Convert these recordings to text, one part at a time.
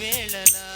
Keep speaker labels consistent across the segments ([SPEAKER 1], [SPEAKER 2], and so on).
[SPEAKER 1] వేళలా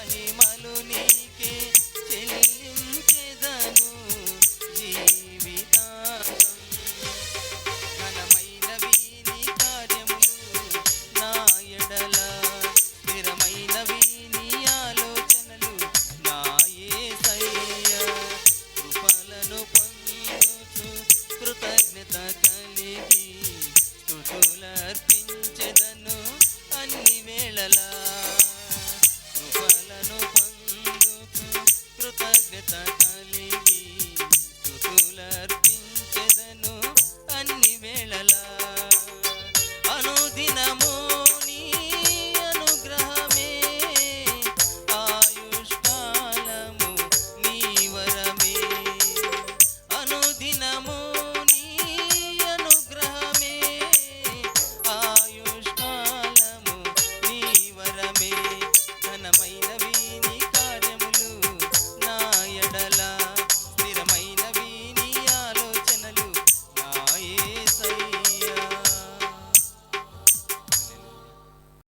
[SPEAKER 1] మహిమలు నీ